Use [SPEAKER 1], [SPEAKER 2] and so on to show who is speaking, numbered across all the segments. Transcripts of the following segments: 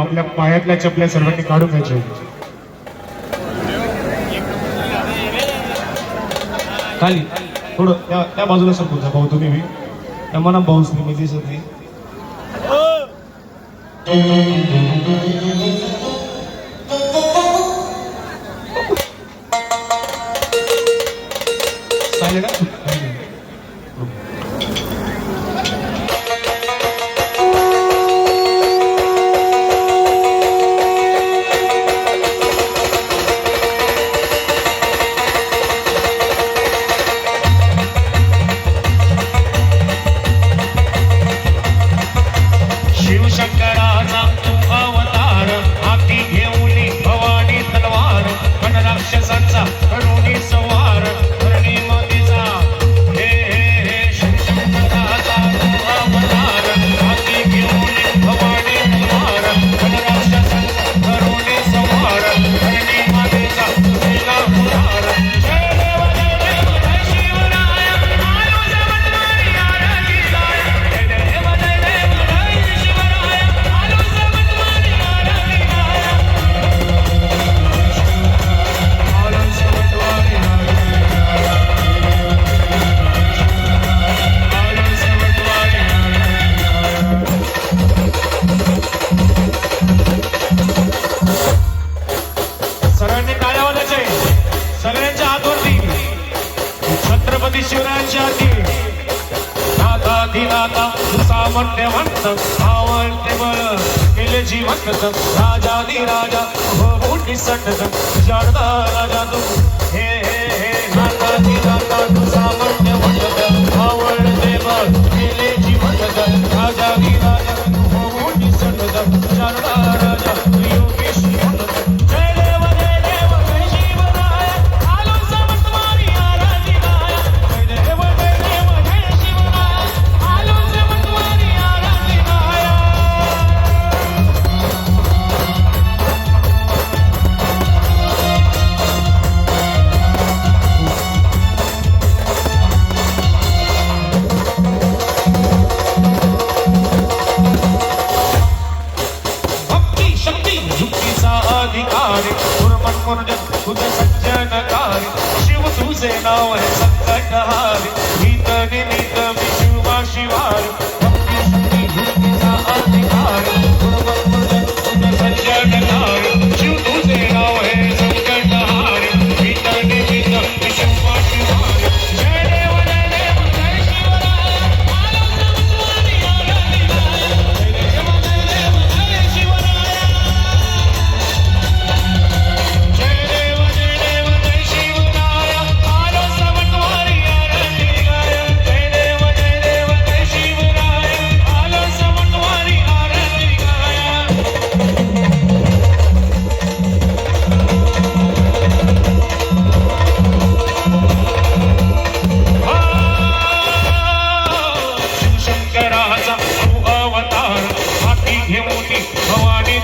[SPEAKER 1] आपल्या पायातल्या चपल्या सर्वांनी काढून घ्यायचे खाली थोडं त्या त्या बाजूला सरकून जा भाऊ तुम्ही मी त्या नाही भाऊच मी दिसत नाही. శివశంకర देशातील नाथाधिनाथा सामर्थ्य म्हणत आवडते बळ केलेची म्हणत राजाधी राजा हो मोठी सटत शारदा राजा तू. हे going.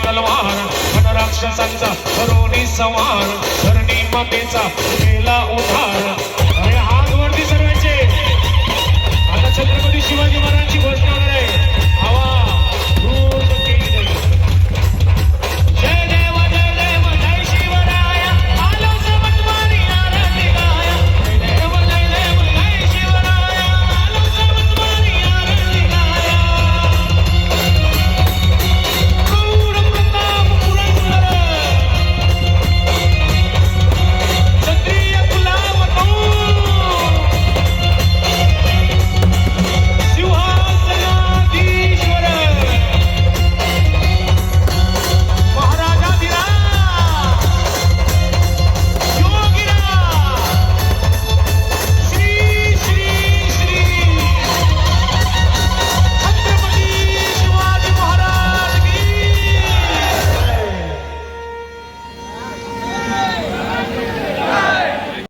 [SPEAKER 1] तलवार राक्षसांचा धरोणी संहार धरणी मातेचा केला